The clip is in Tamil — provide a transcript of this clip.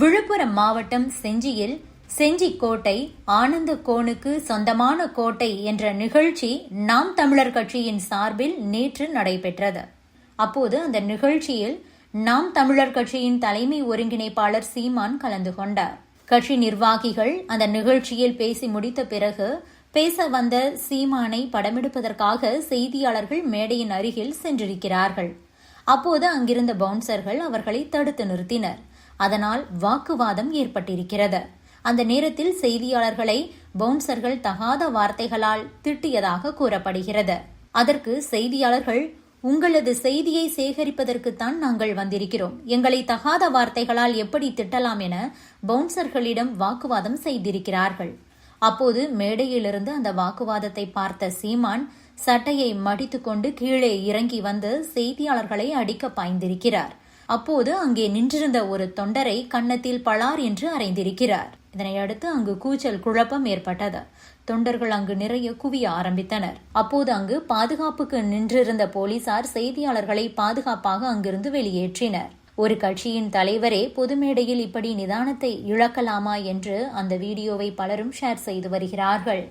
விழுப்புரம் மாவட்டம் செஞ்சியில் செஞ்சி கோட்டை ஆனந்த கோனுக்கு சொந்தமான கோட்டை என்ற நிகழ்ச்சி நாம் தமிழர் கட்சியின் சார்பில் நேற்று நடைபெற்றது. அப்போது அந்த நிகழ்ச்சியில் நாம் தமிழர் கட்சியின் தலைமை ஒருங்கிணைப்பாளர் சீமான் கலந்து கொண்டார். கட்சி நிர்வாகிகள் அந்த நிகழ்ச்சியில் பேசி முடித்த பிறகு பேச வந்த சீமானை படமெடுப்பதற்காக செய்தியாளர்கள் மேடையின் அருகில் சென்றிருக்கிறார்கள். அப்போது அங்கிருந்த பவுன்சர்கள் அவர்களை தடுத்து நிறுத்தினர். அதனால் வாக்குவாதம் ஏற்பட்டிருக்கிறது. அந்த நேரத்தில் செய்தியாளர்களை பவுன்சர்கள் தகாத வார்த்தைகளால் திட்டியதாக கூறப்படுகிறது. அதற்கு செய்தியாளர்கள் உங்களது செய்தியை சேகரிப்பதற்குத்தான் நாங்கள் வந்திருக்கிறோம். எங்களை தகாத வார்த்தைகளால் எப்படி திட்டலாம் என பவுன்சர்களிடம் வாக்குவாதம் செய்திருக்கிறார்கள். அப்போது மேடையிலிருந்து அந்த வாக்குவாதத்தை பார்த்த சீமான் சட்டையை மடித்துக்கொண்டு கீழே இறங்கி வந்து செய்தியாளர்களை அடிக்க பாய்ந்திருக்கிறார். அப்போது அங்கே நின்றிருந்த ஒரு தொண்டரை கன்னத்தில் பளார் என்று அறைந்திருக்கிறார். இதனையடுத்து அங்கு கூச்சல் குழப்பம் ஏற்பட்டது. தொண்டர்கள் அங்கு நிறைய குவிய ஆரம்பித்தனர். அப்போது அங்கு பாதுகாப்புக்கு நின்றிருந்த போலீசார் செய்தியாளர்களை பாதுகாப்பாக அங்கிருந்து வெளியேற்றினர். ஒரு கட்சியின் தலைவரே பொது மேடையில் இப்படி நிதானத்தை இழக்கலாமா என்று அந்த வீடியோவை பலரும் ஷேர் செய்து வருகிறார்கள்.